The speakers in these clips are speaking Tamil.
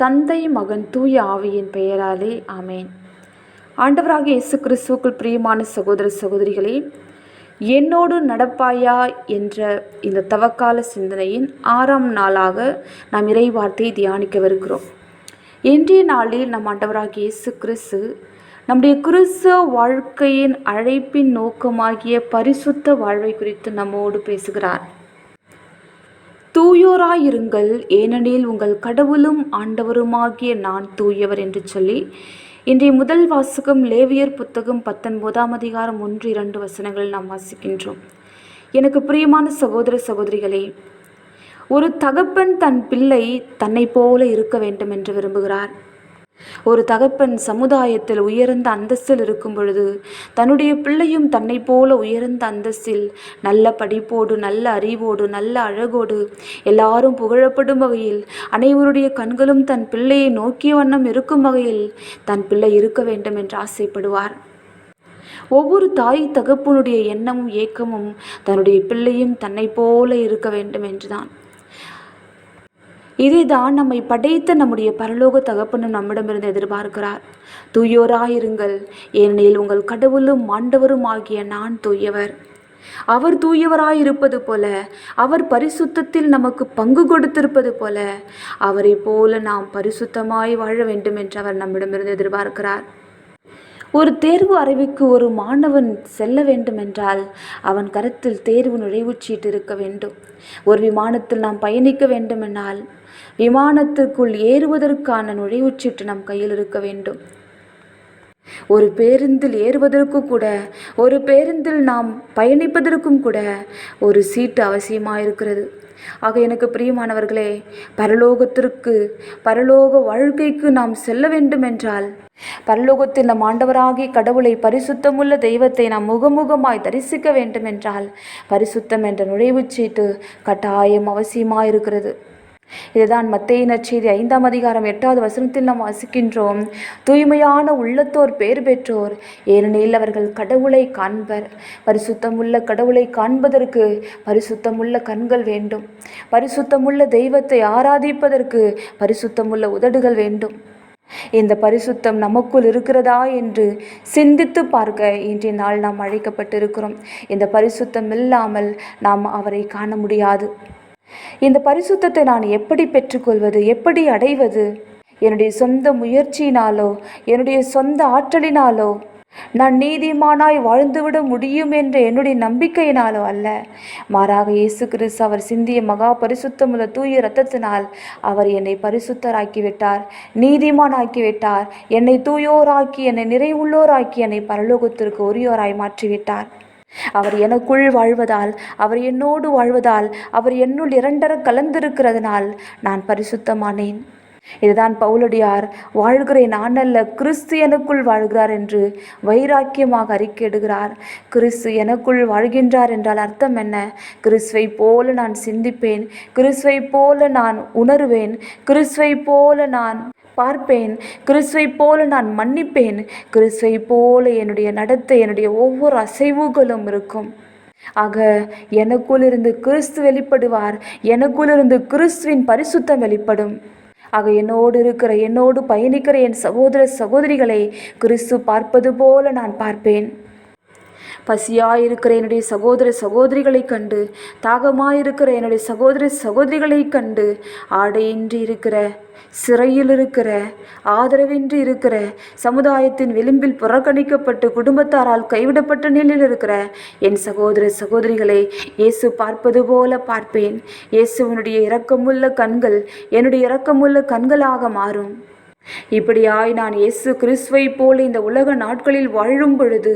தந்தை மகன் தூய ஆவியின் பெயராலே ஆமேன். ஆண்டவராக இயேசு கிறிஸ்துவுக்குள் பிரியமான சகோதர சகோதரிகளே என்னோடு நடப்பாயா என்ற இந்த தவக்கால சிந்தனையின் ஆறாம் நாளாக நாம் இறைவார்த்தை தியானிக்கவிருக்கிறோம். இன்றைய நாளில் நம் ஆண்டவராக இயேசு கிறிஸ்து நம்முடைய கிறிஸ்துவ வாழ்க்கையின் அழைப்பின் நோக்கமாகிய பரிசுத்த வாழ்வை குறித்து நம்மோடு பேசுகிறார். தூயோராயிருங்கள். ஏனெனில் உங்கள் கடவுளும் ஆண்டவருமாகிய நான் தூயவர் என்று சொல்லி இன்றைய முதல் வாசகம் லேவியர் புத்தகம் பத்தொன்பதாம் அதிகாரம் ஒன்று இரண்டு வசனங்கள் நாம் வாசிக்கின்றோம். எனக்கு பிரியமான சகோதர சகோதரிகளே ஒரு தகப்பன் தன் பிள்ளை தன்னை போல இருக்க வேண்டும் என்று விரும்புகிறார். ஒரு தகப்பன் சமுதாயத்தில் உயர்ந்த அந்தஸ்தில் இருக்கும் பொழுது தன்னுடைய பிள்ளையும் தன்னை போல உயர்ந்த அந்தஸ்தில் நல்ல படிப்போடு நல்ல அறிவோடு நல்ல அழகோடு எல்லாரும் புகழப்படும் வகையில் அனைவருடைய கண்களும் தன் பிள்ளையை நோக்கிய வண்ணம் இருக்கும் வகையில் தன் பிள்ளை இருக்க வேண்டும் என்று ஆசைப்படுவார். ஒவ்வொரு தாய் தகப்பனுடைய எண்ணமும் ஏக்கமும் தன்னுடைய பிள்ளையும் தன்னை போல இருக்க வேண்டும் என்றுதான். இதைதான் நம்மை படைத்த நம்முடைய பரலோக தகப்பனும் நம்மிடமிருந்து எதிர்பார்க்கிறார். தூயோராயிருங்கள். ஏனெனில் உங்கள் கடவுளும் ஆண்டவரும் ஆகிய நான் தூயவர். அவர் தூயவராயிருப்பது போல அவர் பரிசுத்தத்தில் நமக்கு பங்கு கொடுத்திருப்பது போல அவரை போல நாம் பரிசுத்தமாய் வாழ வேண்டும் என்று அவர் நம்மிடமிருந்து எதிர்பார்க்கிறார். ஒரு தேர்வு அறிவிக்கு ஒரு மாணவன் செல்ல வேண்டுமென்றால் அவன் கருத்தில் தேர்வு நுழைவுச்சீட்டு இருக்க வேண்டும். ஒரு விமானத்தில் நாம் பயணிக்க வேண்டுமென்றால் விமானத்திற்குள் ஏறுவதற்கான நுழைவுச்சீட்டு நம் கையில் இருக்க வேண்டும். ஒரு பேருந்தில் ஏறுவதற்கு கூட ஒரு பேருந்தில் நாம் பயணிப்பதற்கும் கூட ஒரு சீட்டு அவசியமாக இருக்கிறது ஆக எனக்கு பிரியமானவர்களே பரலோகத்திற்கு பரலோக வாழ்க்கைக்கு நாம் செல்ல வேண்டும் என்றால் பரலோகத்தில் நம் ஆண்டவராகி கடவுளை பரிசுத்தமுள்ள தெய்வத்தை நாம் முகமுகமாய் தரிசிக்க வேண்டும் என்றால் பரிசுத்தம் என்ற நுழைவுச்சீட்டு கட்டாயம் அவசியமாக இருக்கிறது இதுதான் மத்திய நற்செய்தி. ஐந்தாம் அதிகாரம் எட்டாவது வசனத்தில் நாம் வாசிக்கின்றோம். தூய்மையான உள்ளத்தோர் பேர் பெற்றோர் ஏனெனில் அவர்கள் கடவுளை காண்பர். பரிசுத்தமுள்ள கடவுளை காண்பதற்கு பரிசுத்தமுள்ள கண்கள் வேண்டும். பரிசுத்தமுள்ள தெய்வத்தை ஆராதிப்பதற்கு பரிசுத்தமுள்ள உதடுகள் வேண்டும். இந்த பரிசுத்தம் நமக்குள் இருக்கிறதா என்று சிந்தித்து பார்க்க இன்றைய நாள் நாம் அழைக்கப்பட்டிருக்கிறோம். இந்த பரிசுத்தம் இல்லாமல் நாம் அவரை காண முடியாது. இந்த பரிசுத்தத்தை நான் எப்படி பெற்றுக்கொள்வது? எப்படி அடைவது? என்னுடைய சொந்த முயற்சியினாலோ என்னுடைய சொந்த ஆற்றலினாலோ நான் நீதிமானாய் வாழ்ந்துவிட முடியும் என்ற என்னுடைய நம்பிக்கையினாலோ அல்ல. மாறாக இயேசு கிறிஸ்து அவர் சிந்திய மகா பரிசுத்தமுள்ள தூய இரத்தத்தினால் அவர் என்னை பரிசுத்தராக்கிவிட்டார் நீதிமானாக்கிவிட்டார் விட்டார் என்னை தூயோராக்கி என்னை நிறைவுள்ளோராக்கி என்னை பரலோகத்திற்கு உரியோராய் மாற்றிவிட்டார். அவர் எனக்குள் வாழ்வதால் அவர் என்னோடு வாழ்வதால் அவர் என்னுள் இரண்டர கலந்திருக்கிறதுனால் நான் பரிசுத்தமானேன். இதுதான் பவுலடியார் வாழ்கிறேன் நான் அல்ல கிறிஸ்து எனக்குள் வாழ்கிறார் என்று வைராக்கியமாக அறிக்கையிடுகிறார். கிறிஸ்து எனக்குள் வாழ்கின்றார் என்றால் அர்த்தம் என்ன? கிறிஸ்துவை போல நான் சிந்திப்பேன் கிறிஸ்துவை போல நான் உணர்வேன் கிறிஸ்துவை போல நான் பார்ப்பேன். கிறிஸ்துவை போல நான் மன்னிப்பேன். கிறிஸ்துவை போல என்னுடைய நடத்தை என்னுடைய ஒவ்வொரு அசைவுகளும் இருக்கும். ஆக எனக்குள்ளிருந்து கிறிஸ்து வெளிப்படுவார். எனக்குள்ளிருந்து கிறிஸ்துவின் பரிசுத்தம் வெளிப்படும். ஆக என்னோடு இருக்கிற என்னோடு பயணிக்கிற என் சகோதர சகோதரிகளை கிறிஸ்து பார்ப்பது போல நான் பார்ப்பேன். பசியாயிருக்கிற என்னுடைய சகோதர சகோதரிகளை கண்டு தாகமாயிருக்கிற என்னுடைய சகோதர சகோதரிகளை கண்டு ஆடையின்றி இருக்கிற சிறையில் இருக்கிற ஆதரவின்றி இருக்கிற சமுதாயத்தின் விளிம்பில் புறக்கணிக்கப்பட்டு குடும்பத்தாரால் கைவிடப்பட்ட நிலையில் இருக்கிற என் சகோதர சகோதரிகளை இயேசு பார்ப்பது போல பார்ப்பேன். இயேசுவனுடைய இரக்கமுள்ள கண்கள் என்னுடைய இரக்கமுள்ள கண்களாக மாறும். இப்படியாய் நான் இயேசு கிறிஸ்துவை போல் இந்த உலக நாட்களில் வாழும் பொழுது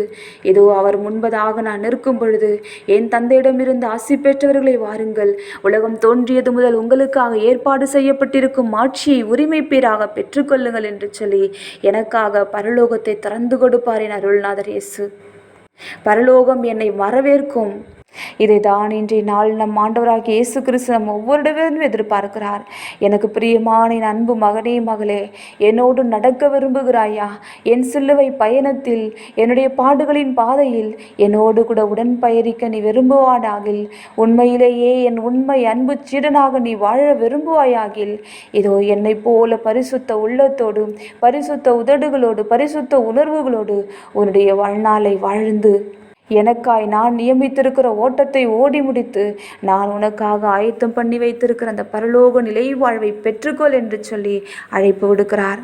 ஏதோ அவர் முன்பதாக நான் நிற்கும் பொழுது என் தந்தையிடமிருந்து ஆசி பெற்றவர்களை வாருங்கள். உலகம் தோன்றியது முதல் உங்களுக்காக ஏற்பாடு செய்யப்பட்டிருக்கும் ஆட்சியை உரிமை பேராக பெற்றுக்கொள்ளுங்கள் என்று சொல்லி எனக்காக பரலோகத்தை திறந்து கொடுப்பார் என் அருள்நாதர் இயேசு. பரலோகம் என்னை வரவேற்கும். இதை தான் இன்றைய நாள் நம் ஆண்டவராக இயேசு கிறிஸ்து நம் ஒவ்வொருடவிலும் எதிர்பார்க்கிறார். எனக்கு பிரியமான என் அன்பு மகனே மகளே என்னோடு நடக்க விரும்புகிறாயா? என் சிலுவை பயணத்தில் என்னுடைய பாடுகளின் பாதையில் என்னோடு கூட உடன் பயணிக்க நீ விரும்புவானாகில் உண்மையிலேயே என் உண்மை அன்பு சீடனாக நீ வாழ விரும்புவாயாகில் இதோ என்னை போல பரிசுத்த உள்ளத்தோடும் பரிசுத்த உதடுகளோடு பரிசுத்த உணர்வுகளோடு உன்னுடைய வாழ்நாளை வாழ்ந்து எனக்காய் நான் நியமித்திருக்கிற ஓட்டத்தை ஓடி முடித்து நான் உனக்காக ஆயத்தம் பண்ணி வைத்திருக்கிற அந்த பரலோக நிலை வாழ்வை பெற்றுக்கொள் என்று சொல்லி அழைப்பு விடுக்கிறார்.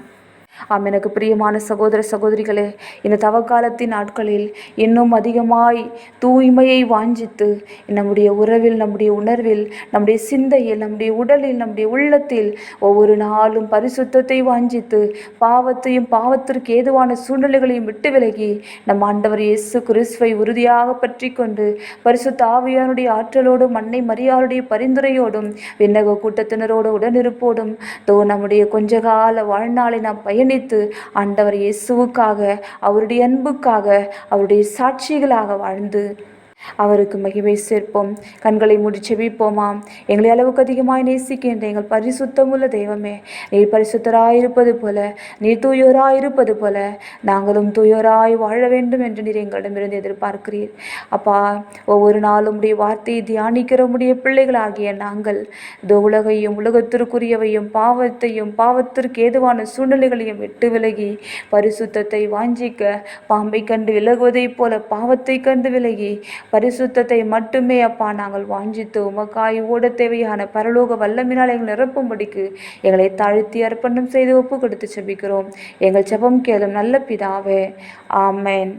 ஆம் எனக்கு பிரியமான சகோதர சகோதரிகளே இந்த தவக்காலத்தின் நாட்களில் இன்னும் அதிகமாய் தூய்மையை வாஞ்சித்து நம்முடைய உறவில் நம்முடைய உணர்வில் நம்முடைய சிந்தையில் நம்முடைய உடலில் நம்முடைய உள்ளத்தில் ஒவ்வொரு நாளும் பரிசுத்தத்தை வாஞ்சித்து பாவத்தையும் பாவத்திற்கு ஏதுவான சூழ்நிலைகளையும் விட்டு விலகி நம் ஆண்டவர் இயேசு கிறிஸ்துவை உறுதியாக பற்றி கொண்டு பரிசுத்த ஆவியானுடைய ஆற்றலோடும் அன்னை மரியாளுடைய பரிந்துரையோடும் விண்ணக கூட்டத்தினரோடு உடனிருப்போடும் தோ நம்முடைய கொஞ்ச கால வாழ்நாளை நாம் பயணித்து ஆண்டவர் இயேசுவுக்காக அவருடைய அன்புக்காக அவருடைய சாட்சிகளாக வாழ்ந்து அவருக்கு மகிமை சேர்ப்போம். கண்களை முடி செபிப்போமாம். எங்களை அளவுக்கு அதிகமாய் நேசிக்கின்ற எங்கள் பரிசுத்தமுள்ள தெய்வமே நீர் பரிசுத்தராயிருப்பது போல நீர் தூயோராயிருப்பது போல நாங்களும் தூயோராய் வாழ வேண்டும் என்று நீர் எங்களிடமிருந்து எதிர்பார்க்கிறீர். அப்பா ஒவ்வொரு நாளும் உடைய வார்த்தையை தியானிக்கிற உடைய பிள்ளைகளாகிய நாங்கள் இந்த உலகையும் உலகத்திற்குரியவையும் பாவத்தையும் பாவத்திற்கு ஏதுவான சூழ்நிலைகளையும் விட்டு விலகி பரிசுத்தத்தை வாஞ்சிக்க பாம்பை கண்டு விலகுவதைப் போல பாவத்தை கண்டு விலகி பரிசுத்தத்தை மட்டுமே அப்பா நாங்கள் வாஞ்சித்து உமக்காய் ஓட தேவையான பரலோக வல்லமினால் எங்களை நிரப்பும்படிக்கு எங்களை தாழ்த்தி அர்ப்பணம் செய்து ஒப்பு கொடுத்து செபிக்கிறோம். எங்கள் ஜெபம் கேளும் நல்ல பிதாவே. ஆமேன்.